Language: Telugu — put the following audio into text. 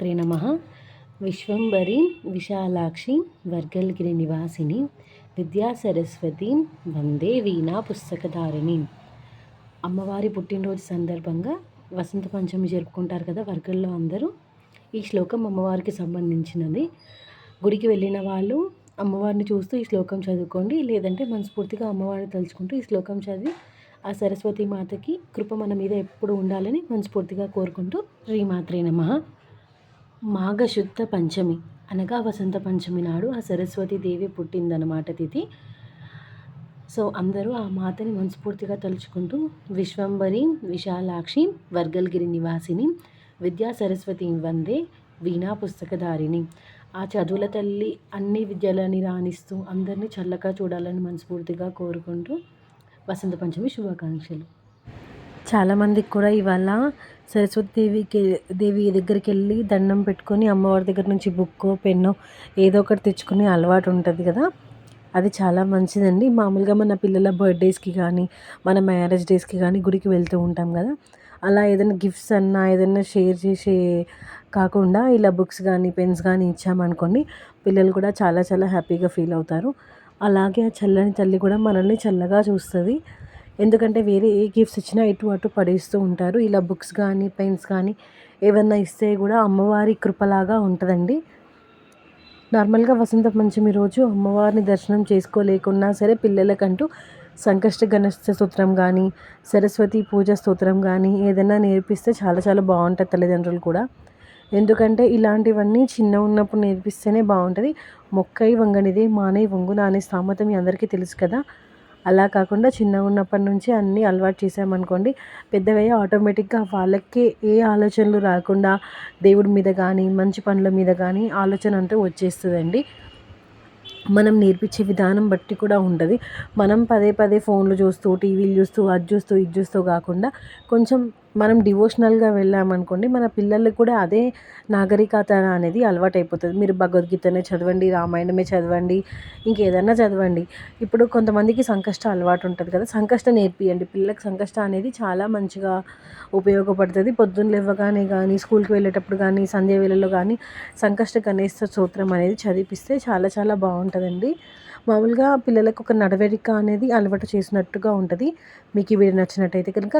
మాత్రే నమ. విశ్వంబరి విశాలాక్షి వర్గల్గిరి నివాసిని విద్యా సరస్వతి వందే వీణా పుస్తకధారిణి. అమ్మవారి పుట్టినరోజు సందర్భంగా వసంత పంచమి జరుపుకుంటారు కదా వర్గల్లో అందరూ. ఈ శ్లోకం అమ్మవారికి సంబంధించినది. గుడికి వెళ్ళిన వాళ్ళు అమ్మవారిని చూస్తూ ఈ శ్లోకం చదువుకోండి లేదంటే మనస్ఫూర్తిగా అమ్మవారిని తలుచుకుంటూ ఈ శ్లోకం చదివి ఆ సరస్వతి మాతకి కృప మన మీద ఎప్పుడు ఉండాలని మనస్ఫూర్తిగా కోరుకుంటూ శ్రీమాత్రే నమ. మాఘశుద్ధ పంచమి అనగా వసంత పంచమి నాడు ఆ సరస్వతి దేవి పుట్టిందనమాట తిథి. సో అందరూ ఆ మాతని మనస్ఫూర్తిగా తలుచుకుంటూ విశ్వంబరి విశాలాక్షి వర్గల్గిరి నివాసిని విద్యా సరస్వతి వందే వీణా పుస్తకధారిని ఆ చదువుల తల్లి అన్ని విద్యలని రాణిస్తూ అందరినీ చల్లగా చూడాలని మనస్ఫూర్తిగా కోరుకుంటూ వసంత పంచమి శుభాకాంక్షలు. చాలామందికి కూడా ఇవాళ సరస్వతి దేవికి దేవి దగ్గరికి వెళ్ళి దండం పెట్టుకొని అమ్మవారి దగ్గర నుంచి బుక్కో పెన్నో ఏదో ఒకటి తెచ్చుకునే అలవాటు ఉంటుంది కదా. అది చాలా మంచిదండి. మామూలుగా మన పిల్లల బర్త్డేస్కి కానీ మన మ్యారేజ్ డేస్కి కానీ గుడికి వెళ్తూ ఉంటాం కదా. అలా ఏదైనా గిఫ్ట్స్ అన్నా ఏదైనా షేర్ చేసే కాకుండా ఇలా బుక్స్ కానీ పెన్స్ కానీ ఇచ్చామనుకోండి పిల్లలు కూడా చాలా చాలా హ్యాపీగా ఫీల్ అవుతారు. అలాగే ఆ చల్లని తల్లి కూడా మనల్ని చల్లగా చూస్తుంది. ఎందుకంటే వేరే ఏ గిఫ్ట్స్ ఇచ్చినా ఇటు అటు పడేస్తూ ఉంటారు. ఇలా బుక్స్ కానీ పెన్స్ కానీ ఏమన్నా ఇస్తే కూడా అమ్మవారి కృపలాగా ఉంటుందండి. నార్మల్గా వసంత పంచమి రోజు అమ్మవారిని దర్శనం చేసుకోలేకున్నా సరే పిల్లలకంటూ సంకష్ట గణేష్ స్తోత్రం కానీ సరస్వతి పూజ స్తోత్రం కానీ ఏదైనా నేర్పిస్తే చాలా చాలా బాగుంటుంది తల్లిదండ్రులు కూడా. ఎందుకంటే ఇలాంటివన్నీ చిన్న ఉన్నప్పుడు నేర్పిస్తేనే బాగుంటుంది. మొక్కై వంగనిదే మానై వంగున అనే సామెత మీ అందరికీ తెలుసు కదా. అలా కాకుండా చిన్నగా ఉన్నప్పటి నుంచి అన్నీ అలవాటు చేసామనుకోండి పెద్దగా ఆటోమేటిక్గా వాళ్ళకి ఏ ఆలోచనలు రాకుండా దేవుడి మీద కానీ మంచి పనుల మీద కానీ ఆలోచన అంతా వచ్చేస్తుందండి. మనం నేర్పించే విధానం బట్టి కూడా ఉంటుంది. మనం పదే పదే ఫోన్లు చూస్తూ టీవీలు చూస్తూ అది చూస్తూ ఇది చూస్తూ కాకుండా కొంచెం మనం డివోషనల్గా వెళ్ళామనుకోండి మన పిల్లలకు కూడా అదే నాగరికత అనేది అలవాటైపోతుంది. మీరు భగవద్గీతనే చదవండి రామాయణమే చదవండి ఇంకేదన్నా చదవండి. ఇప్పుడు కొంతమందికి సంకష్ట అలవాటు ఉంటుంది కదా సంకష్ట నేర్పియండి. పిల్లలకు సంకష్ట అనేది చాలా మంచిగా ఉపయోగపడుతుంది. పొద్దున్న లేవగానే కానీ స్కూల్కి వెళ్ళేటప్పుడు కానీ సంధ్య వేళలో కానీ సంకష్ట గణేశ స్తోత్రం అనేది చదివిపిస్తే చాలా చాలా బాగుంటుందండి. మామూలుగా పిల్లలకు ఒక నడవడిక అనేది అలవాటు చేసినట్టుగా ఉంటుంది. మీకు ఈ వీడియో నచ్చినట్టయితే కనుక